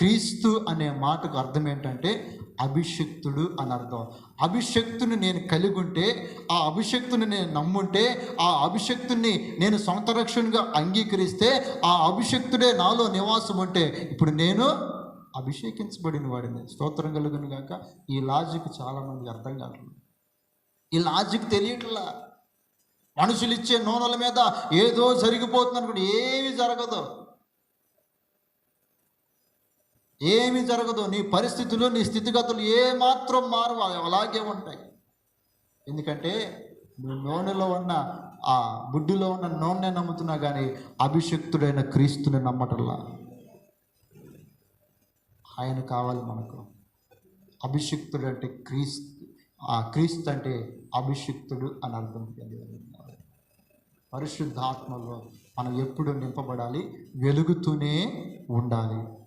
క్రీస్తు అనే మాటకు అర్థం ఏంటంటే అభిషక్తుడు అని అర్థం. అభిషక్తుని నేను కలిగి ఉంటే ఆ అభిషక్తుని నేను నమ్ముంటే ఆ అభిషక్తుని నేను సొంత రక్షణగా అంగీకరిస్తే ఆ అభిషక్తుడే నాలో నివాసం ఉంటే ఇప్పుడు నేను అభిషేకించబడిన వాడిని. స్తోత్రం కలుగును గాక. ఈ లాజిక్ చాలామంది అర్థం కావట్లేదు ఈ లాజిక్ తెలియట్లా. మనుషులు ఇచ్చే నూనెల మీద ఏదో జరిగిపోతుంది అనుకుంటే ఏమీ జరగదు. ఏమి జరగదు. నీ పరిస్థితులు నీ స్థితిగతులు ఏమాత్రం మారవు. అవి అలాగే ఉంటాయి. ఎందుకంటే నువ్వు నూనెలో ఉన్న ఆ బుడ్డిలో ఉన్న నూనె నమ్ముతున్నా కానీ అభిషక్తుడైన క్రీస్తుని నమ్మటల్లా. ఆయన కావాలి మనకు. అభిషిక్తుడు అంటే క్రీస్తు. ఆ క్రీస్తు అంటే అభిషిక్తుడు అని అర్థం పరిశుద్ధాత్మలో మనం ఎప్పుడు నింపబడాలి? వెలుగుతూనే ఉండాలి.